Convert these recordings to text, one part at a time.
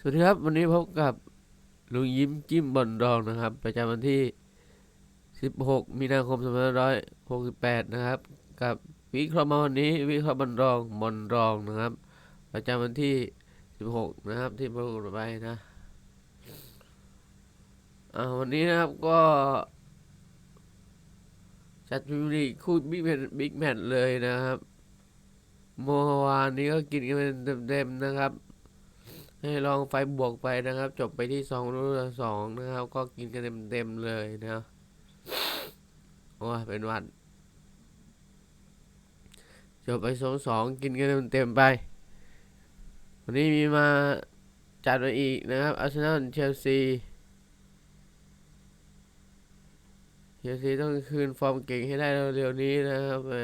สวัสดีครับ วันนี้พบกับลุงยิ้มจิ้มบอลรองนะครับ ประจำวันที่ 16 มีนาคม 2568 นะครับ กับวิเคราะห์มาวันนี้วิเคราะห์บอลรองบอลรองนะครับ ประจำวันที่ 16 นะครับ ที่ประกาศไปนะอ่าวันนี้นะครับก็จัดพรีเมียร์ลีคู่บิ๊กแมตบิ๊กแมตเลยนะครับเมื่อวานนี้ก็กินกันเป็นเต็มๆนะครับ ให้ลองไฟบวกไปนะครับ จบไปที่สองรุ่นสองนะครับ ก็กินกันเต็มๆเลยนะโอ้ยเป็นวัดจบไปสองสองกินกันเต็มๆไป วันนี้มีมาจัดมาอีกนะครับอาร์เซนอลเชลซีเชลซีต้องคืนฟอร์มเก่งให้ได้เร็วๆนี้นะครับหม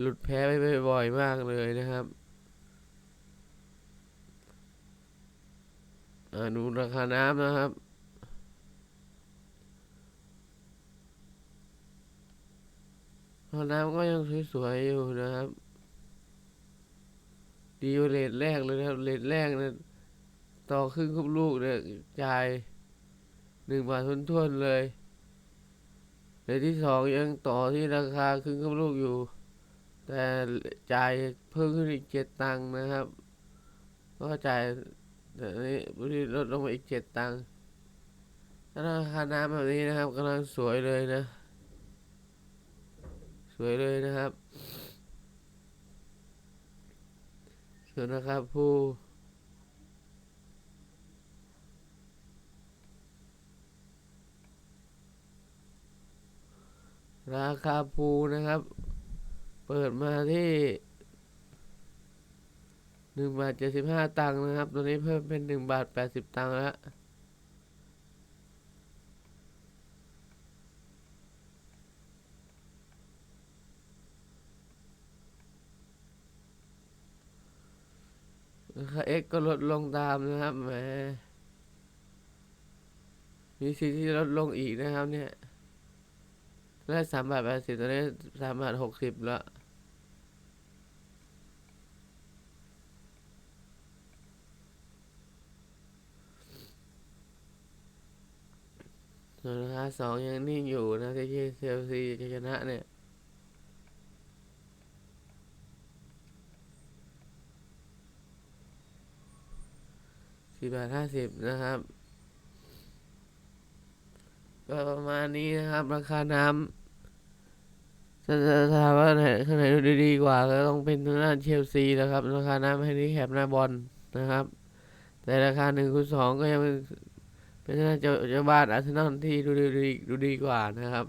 หลุดแพ้ไปบ่อยมากเลยนะครับ อ่า ดูราคาน้ำนะครับราคาน้ำก็ยังสวยๆอยู่นะครับ ดีว่าเลทแรกเลยนะครับเลทแรกนี่ยต่อครึ่งคุบลูกเนี่ยจ่ายหนึ่งบาททวนๆเลยเลทที่สองยังต่อที่ราคาครึ่งคุบลูกอยู่ แต่จ่ายเพิ่มขึ้นอีกเจ็ดตังค์นะครับ ก็จ่าย เดี๋ยวนี้บุรีลดลงมาอีกเจ็ดตังค์ถ้าราคาน้ำแบบนี้นะครับกำลังสวยเลยนะ สวยเลยนะครับส่วนนะครับผู้ราคาภูนะครับ เปิดมาที่ หนึ่งบาทเจ็ดสิบห้าตังค์นะครับ ตัวนี้เพิ่มเป็นหนึ่งบาทแปดสิบตังค์แล้วราคาเอ็กก็ลดลงตามนะครับแหมมีสิทธิ์ที่ลดลงอีกนะครับเนี่ยได้สามบาทแปดสิบตอนนี้สามบาทหกสิบแล้ว ส่วนราสองยังนิ่งอยู่นะที่เชลซีจะชนะเนี่ยสี่บาทห้าสิบนะครับ ก็ประมาณนี้นะครับ ราคาน้ำจะจะถามว่าไหนข้างไหนดูดีกว่าก็ต้องเป็นทางด้านเชลซีนะครับ ราคาน้ำให้นี้แคบหน้าบอลนะครับ แต่ราคาหนึ่งคูณสองก็ยัง เป็นเป็นทางด้านจ้าเจ้าบ้านอาร์เซนอลที่ดูดีดูดีกว่านะครับ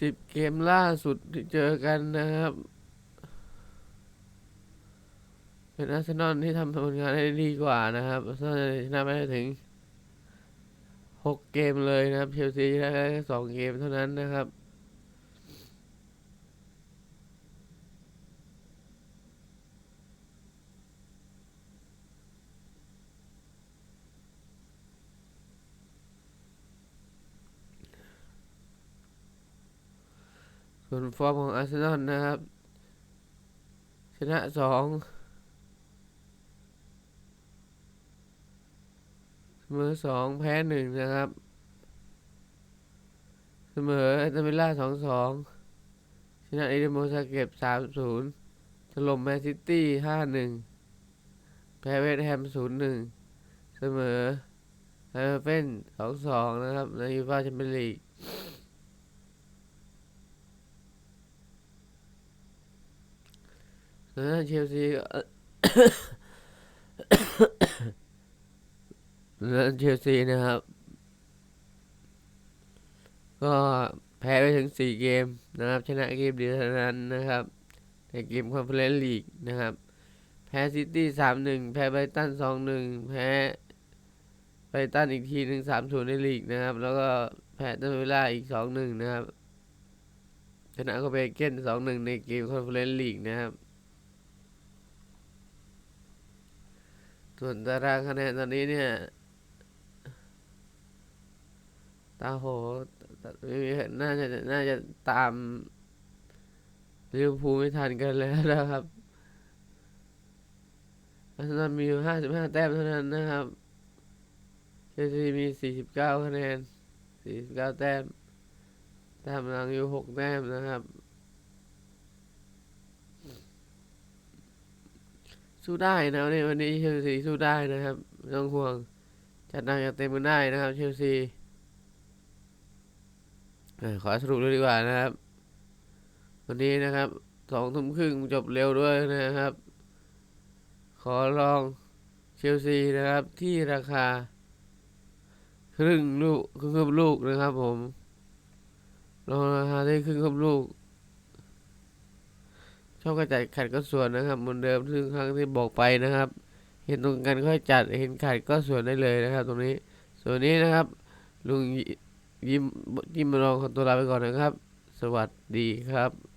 สิบเกมล่าสุดที่เจอกันนะครับ เป็นอาร์เซนอลที่ทำผลงานได้ดีกว่านะครับอาร์เซนอลชนะไปถึง หกเกมเลยนะครับเชลซีชนะแค่สองเกมเท่านั้นนะครับส่วนฟอร์มของอาร์เซนอลนะครับ ชนะสองเส มอสองแพ้หนึ่งนะครับ เสมอแอตตันวิลล่าสองสองชนะอิเดโมซาเก็บสามศูนย์ถล่มแมนซิตี้ห้าหนึ่งแพ้เวสแฮมศูนย์หนึ่งเสมอไฮเฟนสองสองนะครับในยูฟ่าแชมเปี้ยนลีกส่วนทางเชลซี ก็ส่นเชลซีนะครับ ก็แพ้ไปถึงสี่เกมนะครับ ชนะเกมเดียวเท่านั้นนะครับ ในเกมคอนเฟอเรนซ์ลีกนะครับ แพ้ซิตี้สามหนึ่งแพ้ไบรตันสองหนึ่งแพ้ไบรตันอีกทีหนึ่งสามศูนย์ในลีกนะครับ แล้วก็แพ้ตันเวลาอีกสองหนึ่งนะครับ ชนะโคเปนเกนสองหนึ่งในเกมคอนเฟอเรนซ์ลีกนะครับส่วนตารางคะแนนตอนนี้เนี่ย ตาโหไม่มีน่าจะน่าจะตามลิเวอร์พูลไม่ทันกันแล้วนะครับอาร์เซนอลมีอยู่ห้าสิบห้าแต้มเท่านั้นนะครับเชลซีมีสี่สิบเก้าคะแนนสี่สิบเก้าแต้ม ตามหลังอยู่หกแต้มนะครับ สู้ได้นะวันนี้วันนี้เชลซีสู้ได้นะครับไม่ต้องห่วง จัดหนักจัดเต็มกันได้นะครับเชลซี ขอสรุปเลยดีกว่านะครับ วันนี้นะครับสองทุ่มครึ่งจบเร็วด้วยนะครับ ขอลองเชลซีนะครับที่ราคา ครึ่งลูกครึ่งครึ่งลูกนะครับ ผมลองราคาได้ครึ่งครึ่งลูกชอบกระจัดขัดก็ส่วนนะครับเหมือนเดิมซึ่งครั้งที่บอกไปนะครับ เห็นตรงกันก็จัดเห็นขาดก็ส่วนได้เลยนะครับ ตรงนี้ส่วนนี้นะครับลุง ยิ้มยิมมารองขอตัวลาไปก่อนนะครับ สวัสดีครับ